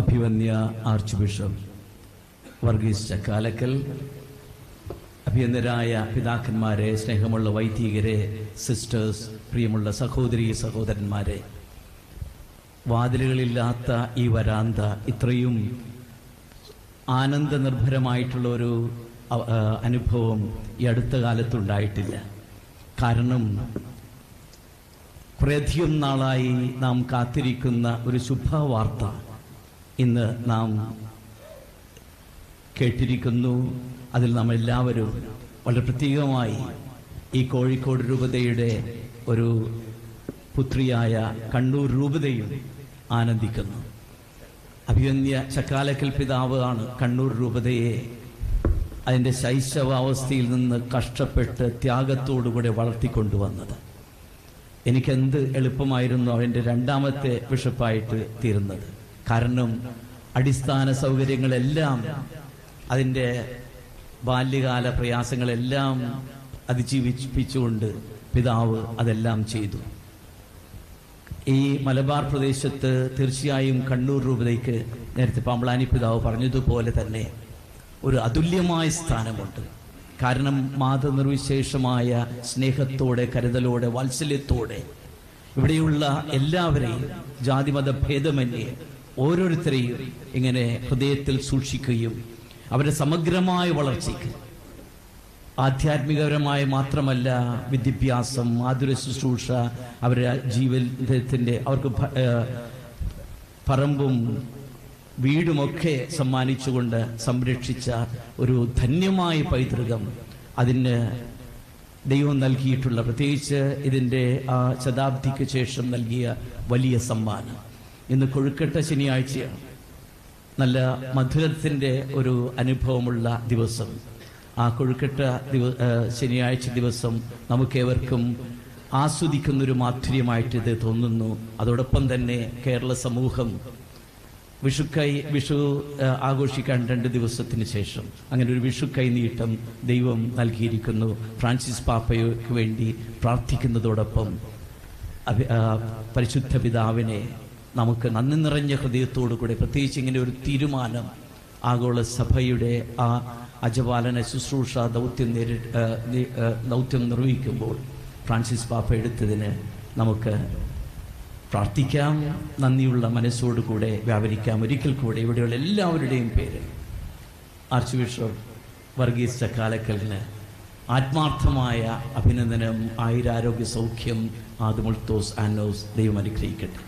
അഭിവന്യ archbishop Varghese Chakkalakkal അഭിയന്തരായ പിതാക്കന്മാരെ സ്നേഹമുള്ള വൈദികരെ സിസ്റ്റേഴ്സ് പ്രിയമുള്ള സഹോദരി സഹോദരന്മാരെ വാതിലുകളില്ലാത്ത ഈ വരാന്ത ഇത്രയും ആനന്ദനിർഭരമായിട്ടുള്ള ഒരു അനുഭവം ഈ അടുത്ത കാലത്തുണ്ടായിട്ടില്ല. കാരണം കുറേയധികം നാളായി നാം കാത്തിരിക്കുന്ന ഒരു ശുഭവാർത്ത ഇന്ന് നാം കേട്ടിരിക്കുന്നു. അതിൽ നാം എല്ലാവരും വളരെ പ്രത്യേകമായി ഈ കോഴിക്കോട് രൂപതയുടെ ഒരു പുത്രിയായ കണ്ണൂർ രൂപതയും ആനന്ദിക്കുന്നു. അഭിവന്യ ചക്കാലക്കൽ പിതാവ് ആണ് കണ്ണൂർ രൂപതയെ അതിന്റെ ശൈശവാവസ്ഥയിൽ നിന്ന് കഷ്ടപ്പെട്ട് ത്യാഗത്തോടുകൂടെ വളർത്തിക്കൊണ്ടുവന്നത്. എനിക്കെന്ത് എളുപ്പമായിരുന്നു അവന്റെ രണ്ടാമത്തെ ബിഷപ്പായിട്ട് തീരുന്നത്. കാരണം അടിസ്ഥാന സൗകര്യങ്ങളെല്ലാം അതിന്റെ ബാല്യകാല പ്രയാസങ്ങളെല്ലാം അതിജീവിപ്പിച്ചുകൊണ്ട് പിതാവ് അതെല്ലാം ചെയ്തു. ഈ മലബാർ പ്രദേശത്ത് തീർച്ചയായും കണ്ണൂർ രൂപതയ്ക്ക് നേരത്തെ പാമ്പളാനി പിതാവ് പറഞ്ഞതുപോലെ തന്നെ ഒരു അതുല്യമായ സ്ഥാനമുണ്ട്. കാരണം മാതനിർവിശേഷമായ സ്നേഹത്തോടെ കരുതലോടെ വാത്സല്യത്തോടെ ഇവിടെയുള്ള എല്ലാവരെയും ജാതിമത ഭേദമന്യേ ഓരോരുത്തരെയും ഇങ്ങനെ ഹൃദയത്തിൽ സൂക്ഷിക്കുകയും അവരുടെ സമഗ്രമായ വളർച്ചയ്ക്ക്. ആധ്യാത്മികപരമായ മാത്രമല്ല വിദ്യാഭ്യാസം ആതുര ശുശ്രൂഷ അവരുടെ ജീവിതത്തിന്റെ അവർക്ക് പറമ്പും വീടുമൊക്കെ സമ്മാനിച്ചുകൊണ്ട് സംരക്ഷിച്ച ഒരു ധന്യമായ പൈതൃകം അതിന് ദൈവം നൽകിയിട്ടുള്ള പ്രത്യേകിച്ച് ഇതിന്റെ ആ ശതാബ്ദിക്ക് ശേഷം നൽകിയ വലിയ സമ്മാനം. ഇന്ന് കൊഴുക്കട്ട ശനിയാഴ്ചയാണ്. നല്ല മധുരത്തിന്റെ ഒരു അനുഭവമുള്ള ദിവസം. ആ കൊഴുക്കട്ട ദിവ ശനിയാഴ്ച ദിവസം നമുക്കേവർക്കും ആസ്വദിക്കുന്നൊരു മാധുര്യമായിട്ട് ഇത് തോന്നുന്നു. അതോടൊപ്പം തന്നെ കേരള സമൂഹം വിഷുക്കൈ വിഷു ആഘോഷിക്കാൻ രണ്ട് ദിവസത്തിന് ശേഷം അങ്ങനെ ഒരു വിഷുക്കൈ നീട്ടം ദൈവം നൽകിയിരിക്കുന്നു. ഫ്രാൻസിസ് പാപ്പയ്ക്ക് വേണ്ടി പ്രാർത്ഥിക്കുന്നതോടൊപ്പം പരിശുദ്ധ പിതാവിനെ നമുക്ക് നന്ദി നിറഞ്ഞ ഹൃദയത്തോടു കൂടെ പ്രത്യേകിച്ച് ഇങ്ങനെ ഒരു തീരുമാനം ആഗോള സഭയുടെ ആ അജപാലന ശുശ്രൂഷ ദൗത്യം നേരി ദൗത്യം നിർവഹിക്കുമ്പോൾ ഫ്രാൻസിസ് പാപ്പ എടുത്തതിന് നമുക്ക് പ്രാർത്ഥിക്കാം. നന്ദിയുള്ള മനസ്സോടുകൂടെ വ്യാപരിക്കാം. ഒരിക്കൽ കൂടെ ഇവിടെയുള്ള എല്ലാവരുടെയും പേര് ആർച്ച് ബിഷപ്പ് വർഗീസ് ചക്കാലക്കലിന് ആത്മാർത്ഥമായ അഭിനന്ദനം ആയുരാരോഗ്യ സൗഖ്യം ആദമുൾത്തോസ് ആനോസ് ദൈവം അനുഗ്രഹിക്കട്ടെ.